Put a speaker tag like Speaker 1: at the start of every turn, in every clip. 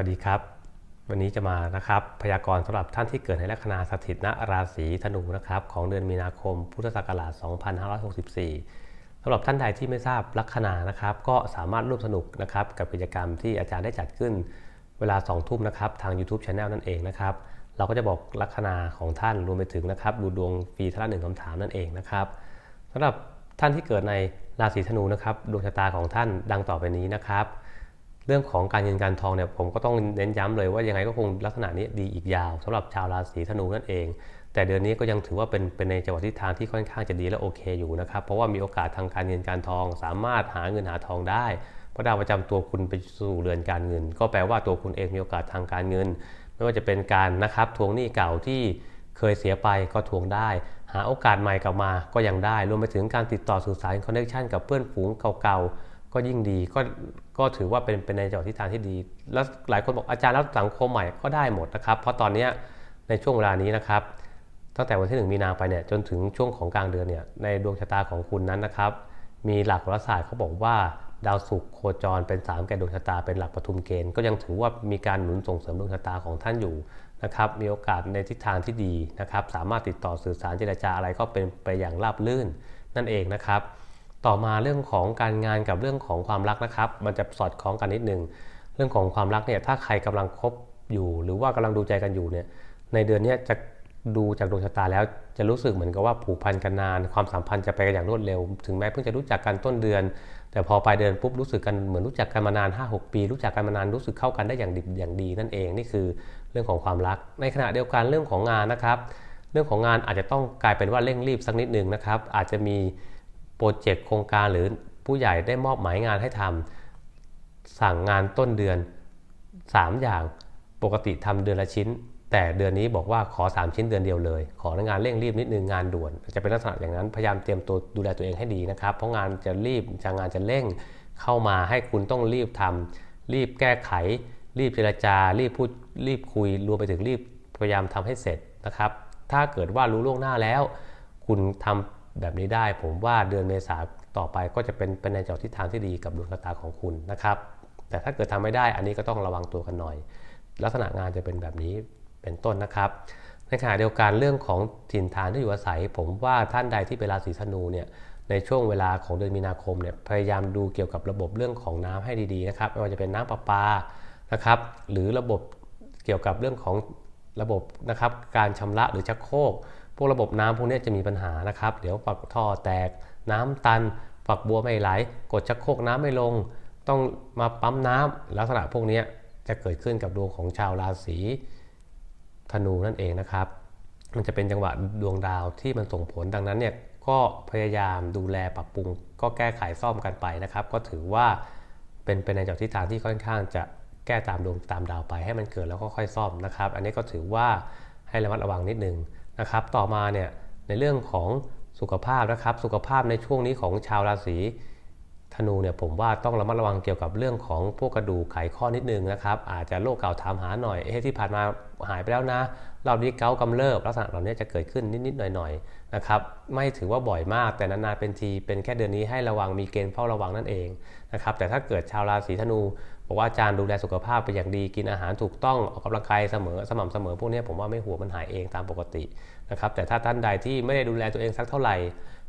Speaker 1: สวัสดีครับ วันนี้จะมานะครับพยากรณ์สำหรับท่านที่เกิดในลัคนาสถิตณราศีธนูนะครับของเดือนมีนาคมพุทธศักราช 2564สำหรับท่านใดที่ไม่ทราบลัคนานะครับ ก็สามารถร่วมสนุกนะครับกับกิจกรรมที่อาจารย์ได้จัดขึ้น เวลา 2 ทุ่มนะครับทาง YouTube Channel นั่นเองนะครับเราก็จะบอกลัคนาของท่านรวมไปถึงนะครับดูดวงฟรีท่านละหนึ่งคำถามนั่นเองนะครับสำหรับท่านที่เกิดในราศีธนูนะครับดวงชะตาของท่านดังต่อไปนี้นะครับ เรื่องของการเงินการทองเนี่ยผมก็ต้องเน้นย้ำเลยว่ายังไงก็คงลักษณะนี้ดีอีกยาวสำหรับชาวราศีธนูนั่นเอง แต่เดือนนี้ก็ยังถือว่าเป็นเป็นในจังหวะทิศทางที่ค่อนข้างจะดีและโอเคอยู่นะครับเพราะว่ามีโอกาสทางการเงินการทอง สามารถหาเงินหาทองได้เพราะดาวประจำตัวคุณไปสู่เรือนการเงิน ก็แปลว่าตัวคุณเองมีโอกาสทางการเงิน ไม่ว่าจะเป็นการนะครับทวงหนี้เก่าที่เคยเสียไปก็ทวงได้ หาโอกาสใหม่กลับมาก็ยังได้ รวมไปถึงการติดต่อสื่อสารคอนเนคชันกับเพื่อนฝูงเก่าๆ ก็ยิ่งดีก็ก็ถือว่าเป็นเป็นในจังหวะทิศทางที่ดี แล้วหลายคนบอกอาจารย์แล้วสังคมใหม่ก็ได้หมดนะครับ เพราะตอนนี้ในช่วงเวลานี้นะครับ ตั้งแต่วันที่ 1 มีนาไปเนี่ยจนถึงช่วงของกลางเดือนเนี่ยในดวงชะตาของคุณนั้นนะครับ มีหลักโหราศาสตร์เขาบอกว่าดาวศุกร์โคจรเป็น3แก่ดวงชะตาเป็นหลักปฐุมเกณฑ์ก็ยังถือว่ามีการหนุนส่งเสริมดวงชะตาของท่านอยู่นะครับมีโอกาสในทิศทางที่ดีนะครับ สามารถติดต่อสื่อสารเจรจาอะไรก็เป็นไปอย่างราบรื่นนั่นเองนะครับ ต่อมาเรื่องของการงานกับเรื่องของความรักนะครับ มันจะสอดคล้องกันนิดนึง เรื่องของความรักเนี่ยถ้าใครกำลังคบอยู่ หรือว่ากำลังดูใจกันอยู่เนี่ยในเดือนนี้จะดูจากดวงชะตาแล้วจะรู้สึกเหมือนกับว่าผูกพันกันนาน ความสัมพันธ์จะไปกันอย่างรวดเร็ว ถึงแม้เพิ่งจะรู้จักกันต้นเดือน แต่พอปลายเดือนปุ๊บรู้สึกกันเหมือนรู้จักกันมานาน 5-6 ปี รู้จักกันมานานรู้สึกเข้ากันได้อย่างดีอย่างดีนั่นเองนี่คือเรื่องของความรัก ในขณะเดียวกันเรื่องของงานนะครับ เรื่องของงานอาจจะต้องกลายเป็นว่าเร่งรีบสักนิดหนึ่งนะครับอาจจะมี โปรเจกต์โครงการหรือผู้ใหญ่ได้มอบหมายงานให้ทำสั่งงานต้นเดือน 3 อย่างปกติทำเดือนละชิ้น แต่เดือนนี้บอกว่าขอ 3 ชิ้นเดือนเดียวเลย ของานเร่งรีบนิดนึงงานด่วน จะเป็นลักษณะอย่างนั้นพยายามเตรียมตัวดูแลตัวเองให้ดีนะครับ เพราะงานจะรีบจะงานจะเร่งเข้ามาให้คุณต้องรีบทำรีบแก้ไข รีบเจรจา รีบพูดรีบคุยรวมไปถึงรีบพยายามทำให้เสร็จนะครับ ถ้าเกิดว่ารู้ล่วงหน้าแล้ว คุณทำ แบบนี้ได้ ผมว่าเดือนเมษาต่อไปก็จะเป็นเป็นในจอทิศทางที่ดีกับดวงชะตาของคุณนะครับ แต่ถ้าเกิดทำไม่ได้อันนี้ก็ต้องระวังตัวกันหน่อย ลักษณะงานจะเป็นแบบนี้เป็นต้นนะครับในขณะเดียวกันเรื่องของถิ่นฐานที่อยู่อาศัย ผมว่าท่านใดที่เป็นราศีธนูเนี่ยในช่วงเวลาของเดือนมีนาคมเนี่ยพยายามดูเกี่ยวกับระบบเรื่องของน้ำให้ดีๆนะครับไม่ว่าจะเป็นน้ำประปานะครับหรือระบบเกี่ยวกับเรื่องของระบบนะครับการชำระหรือชักโครก พวกระบบน้ำพวกนี้จะมีปัญหานะครับ เดี๋ยวฝักท่อแตกน้ำตัน ฝักบัวไม่ไหล กดชักโครกน้ำไม่ลง ต้องมาปั๊มน้ำลักษณะพวกนี้จะเกิดขึ้นกับดวงของชาวราศีธนูนั่นเองนะครับ มันจะเป็นจังหวะดวงดาวที่มันส่งผลดังนั้นเนี่ยก็พยายามดูแลปรับปรุง ก็แก้ไขซ่อมกันไปนะครับ ก็ถือว่าเป็นเป็นในจากทิศทางที่ค่อนข้างจะแก้ตามดวงตามดาวไปให้มันเกิดแล้วก็ค่อยซ่อมนะครับ อันนี้ก็ถือว่าให้ระมัดระวังนิดนึง นะครับ ต่อมาเนี่ยในเรื่องของสุขภาพนะครับ สุขภาพในช่วงนี้ของชาวราศีธนูเนี่ยผมว่าต้องระมัดระวังเกี่ยวกับเรื่องของพวกกระดูกไขข้อนิดนึงนะครับ อาจจะโรคเก่าถามหาหน่อยเอ๊ะที่ผ่านมาหายไปแล้วนะรอบนี้เกากำเริบลักษณะเหล่านี้จะเกิดขึ้นนิดๆหน่อยๆนะครับไม่ถือว่าบ่อยมากแต่นานๆเป็นทีเป็นแค่เดือนนี้ให้ระวังมีเกณฑ์เฝ้าระวังนั่นเองนะครับแต่ถ้าเกิดชาวราศีธนู บอกว่าอาจารย์ดูแลสุขภาพเป็นอย่างดีกินอาหารถูกต้องออกกำลังกายเสมอสม่ำเสมอพวกนี้ผมว่าไม่หัวมันหายเองตามปกตินะครับแต่ถ้าท่านใดที่ไม่ได้ดูแลตัวเองสักเท่าไหร่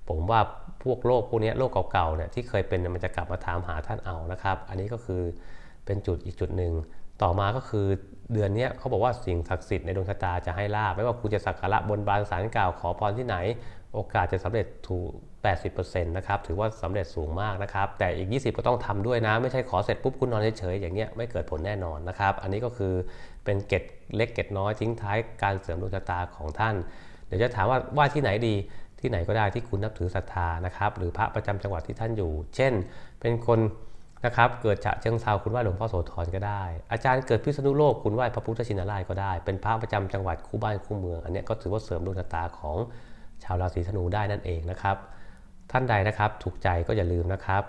Speaker 1: ผมว่าพวกโรคพวกนี้โรคเก่าๆเนี่ยที่เคยเป็นมันจะกลับมาถามหาท่านเอานะครับ อันนี้ก็คือเป็นจุดอีกจุดหนึ่งต่อมาก็คือ เดือนนี้เขาบอกว่าสิ่งศักดิ์สิทธิ์ในดวงชะตาจะให้ลาบไม่ว่าคุณจะสักการะบนบานสารกล่าวขอพรที่ไหน โอกาสจะสำเร็จถูก 80%นะครับถือว่าสำเร็จสูงมากนะครับ แต่อีก 20 ก็ต้องทำด้วยนะ ไม่ใช่ขอเสร็จปุ๊บคุณนอนเฉยๆอย่างเงี้ยไม่เกิดผลแน่นอนนะครับ อันนี้ก็คือเป็นเกตเล็กเกตน้อยทิ้งท้ายการเสริมดวงชะตาของท่าน เดี๋ยวจะถามว่าว่าที่ไหนดีที่ไหนก็ได้ที่คุณนับถือศรัทธานะครับหรือพระประจำจังหวัดที่ท่านอยู่ เช่น เป็นคน นะครับเกิดฉะเชิงเซาคุณไหว้หลวงพ่อโสธรก็ได้ อาจารย์เกิดพิษณุโลกคุณไหว้พระพุทธชินราชก็ได้ เป็นพระประจำจังหวัดคู่บ้านคู่เมือง อันนี้ก็ถือว่าเสริมดวงชะตาของชาวราศีธนูได้นั่นเองนะครับ ท่านใดนะครับถูกใจก็อย่าลืมนะครับ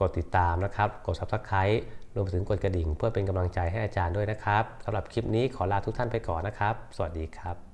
Speaker 1: กดติดตามนะครับ กด subscribe รวมถึงกดกระดิ่ง เพื่อเป็นกำลังใจให้อาจารย์ด้วยนะครับสำหรับคลิปนี้ขอลาทุกท่านไปก่อนนะครับ สวัสดีครับ